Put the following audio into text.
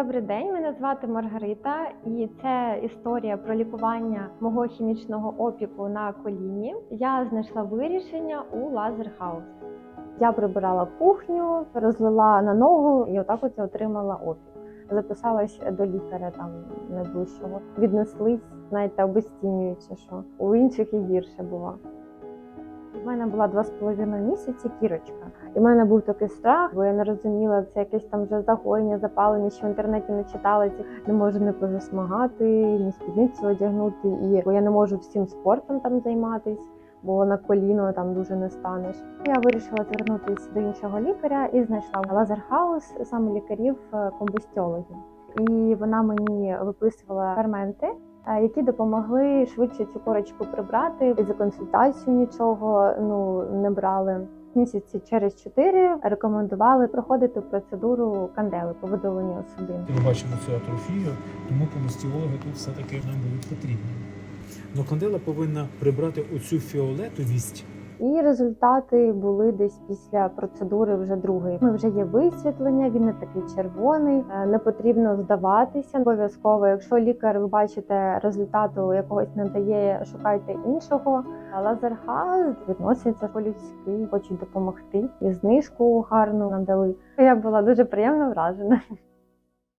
Добрий день, мене звати Маргарита, і це історія про лікування мого хімічного опіку на коліні. Я знайшла вирішення у Лазерхаус. Я прибирала кухню, розлила на ногу і отак от я отримала опік. Записалась до лікаря там найближчого. Віднеслись, знаєте, обезцінюючи, що у інших і гірше було. У мене була два з половиною місяці кірочка. І в мене був такий страх, бо я не розуміла, це якесь там вже загоєння, запалення, що в інтернеті не читала. Не можу не позасмагати, ні спідницю одягнути. І бо я не можу всім спортом там займатись, бо на коліно там дуже не станеш. Я вирішила звернутися до іншого лікаря і знайшла лазерхаус саме лікарів е, комбустіологів. І вона мені виписувала ферменти, які допомогли швидше цю корочку прибрати. І за консультацію нічого ну не брали. Місяці через чотири рекомендували проходити процедуру кандели по видаленню судин. Ми бачимо цю атрофію, тому комустіологи тут все-таки нам будуть потрібні. Но кандела повинна прибрати оцю фіолетовість. І результати були десь після процедури вже другої. Ми вже є висвітлення, він не такий червоний, е, не потрібно здаватися. Обов'язково, якщо лікар ви бачите результату якогось не дає, шукайте іншого. Лазерхаус відноситься по-людськи, хочуть допомогти. І знижку гарну надали. Я була дуже приємно вражена.